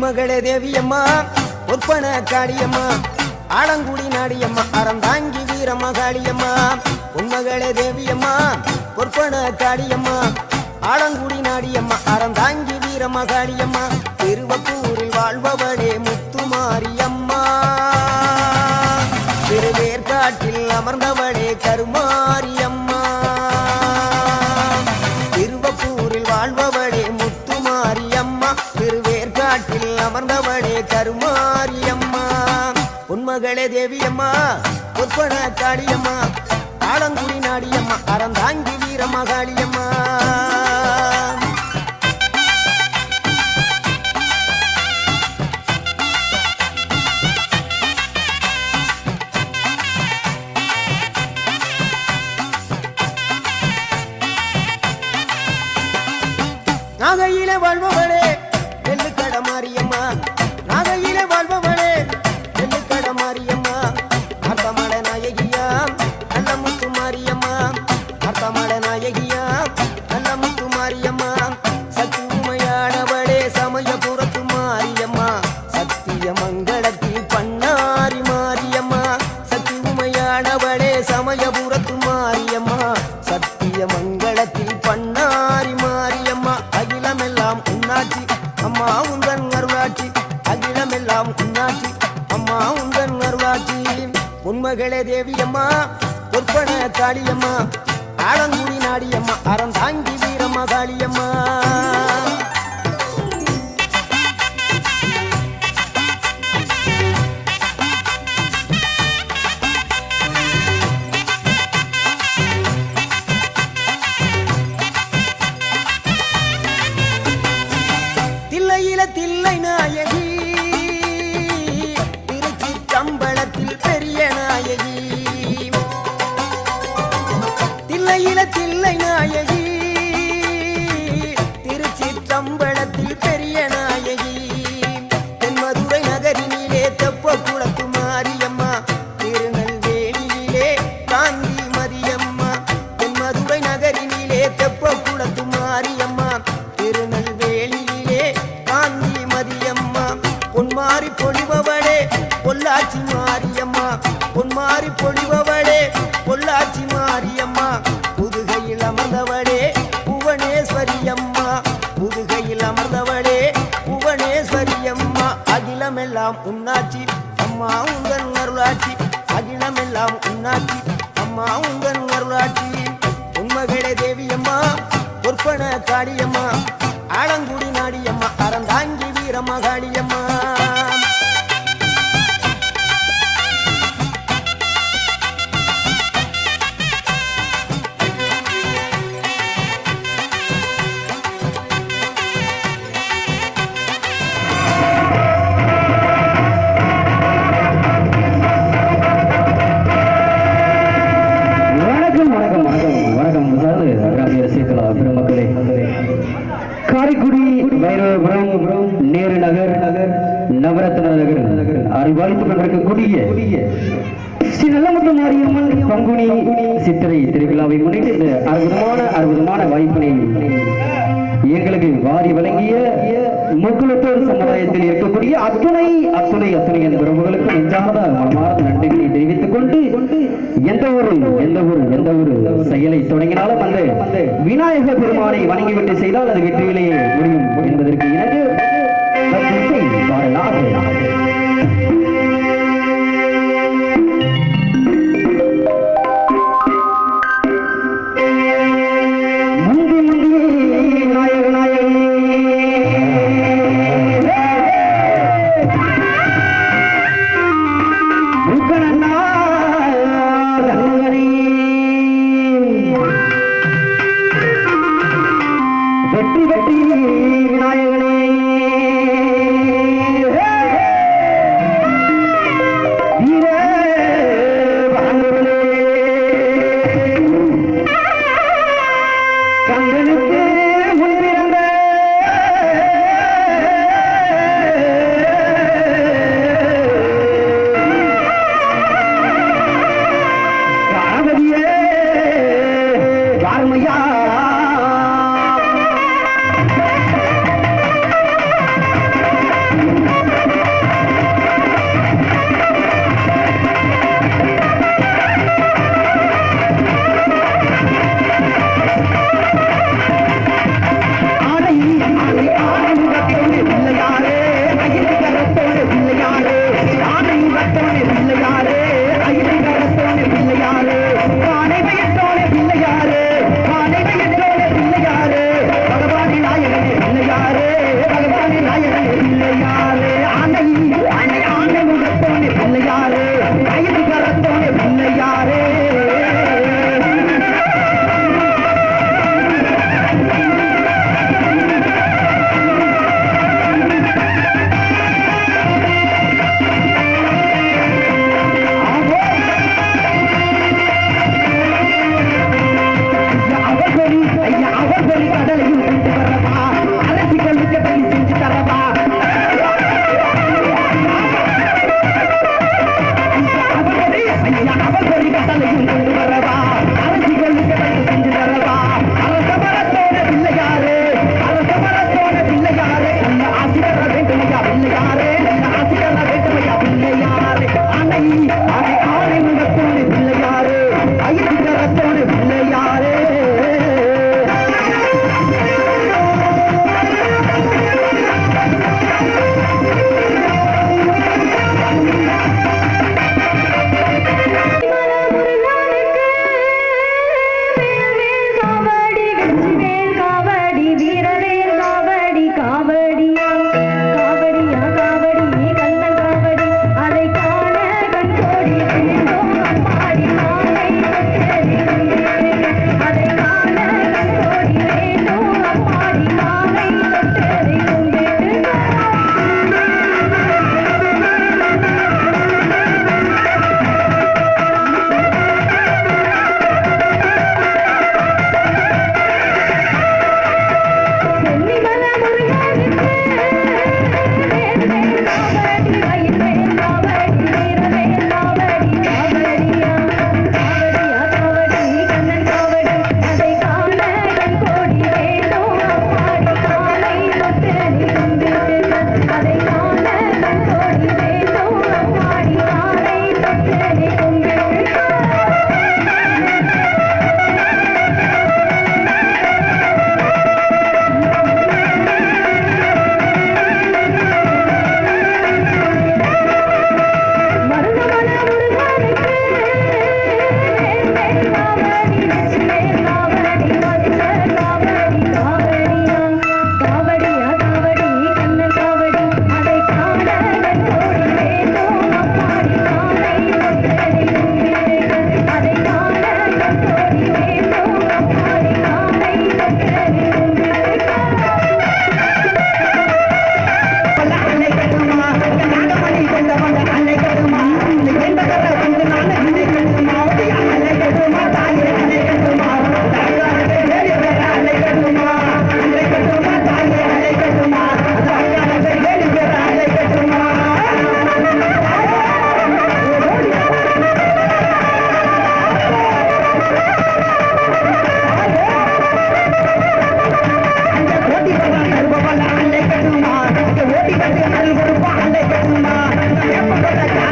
மகளே தேவியம்மா ஒற்பன காளியம்மா ஆலங்குடி நாடியம்மா அறந்தாங்கி வீரம்மா காளியம்மா உன்மகளே தேவியம்மா பொற்பன காளியம்மா ஆலங்குடி நாடியம்மா அறந்தாங்கி வீரம்மா காளியம்மா திருவப்பூரில் வாழ்பவர் பொற்பன காளியம்மா ஆலங்குடி நாடியம்மா அறந்தாங்கி வீரம்மா காளியம்மா மகளே தேவியம்மா பொற்பன காளியம்மா ஆழங்குடி நாடியம்மா அறந்தாங்கி வீரம்மா காளியம்மா. திருச்சி கம்பளத்தில் பெரிய நாயகி. தென்மதுரை நகரினிலே தெப்ப குளத்து மாரியம்மா திருநெல்வேலியிலே காந்தி மதியம்மா. தென்மதுரை நகரினிலே தெப்ப குளத்து மாரியம்மா திருநெல்வேலியிலே காந்தி மதியம்மா. பொன்மாரி பொழிபவளே பொள்ளாச்சி மாரியம்மா. பொன்மாரி பொழிபவளே பொள்ளாச்சி மாரியம்மா. வீரம்மா நகர் நடக்கக்கூடிய ஸ்ரீ நல்லமுத்து மாரியம்மன் பங்குனி சித்திரை திருவிழாவை முன்னிட்டு இந்த அற்புதமான அற்புதமான வாய்ப்பினை எங்களுக்கு வாரி வழங்கிய முக்குலத்தோர் சமுதாயத்தில் இருக்கக்கூடிய அத்துணை அத்துணை அத்துணை என்ற உறவுகளுக்கு நெஞ்சார்ந்த மனமார்ந்த நன்றிகளை தெரிவித்துக் கொண்டு எந்த ஒரு எந்த ஒரு எந்த ஒரு செயலை தொடங்கினாலும் அந்த விநாயக பெருமானை வணங்கிவிட்டு செய்தால் அது வெற்றியிலேயே முடியும் என்பதற்கு இணங்க பாடலாக.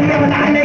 பெரியவன் அணை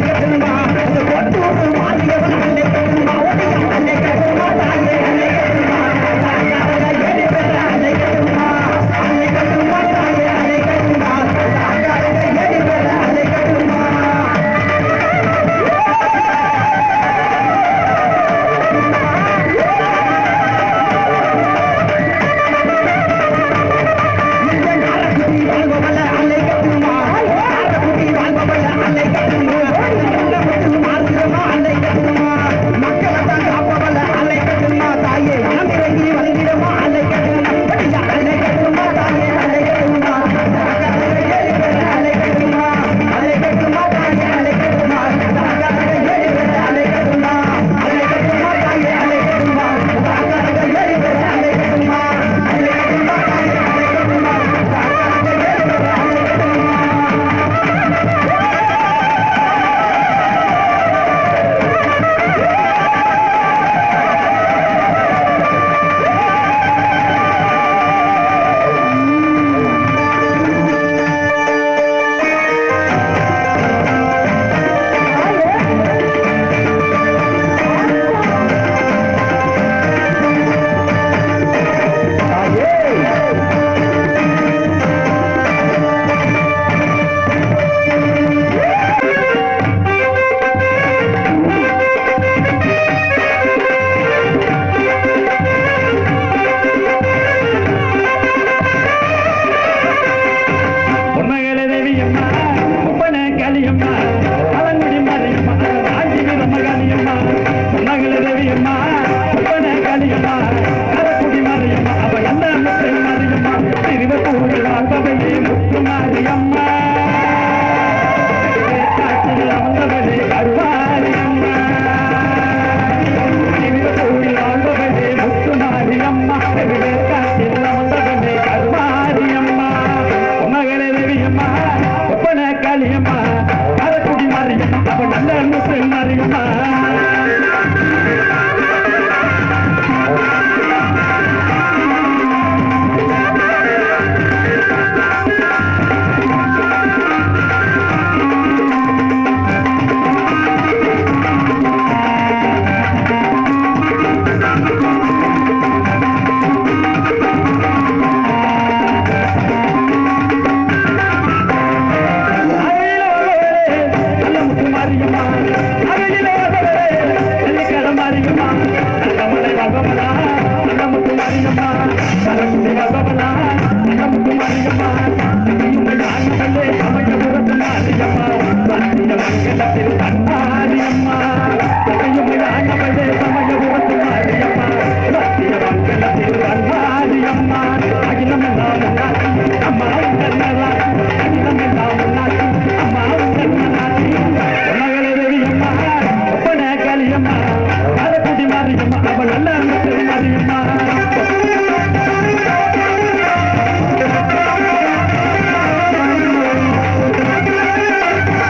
Maria, Maria.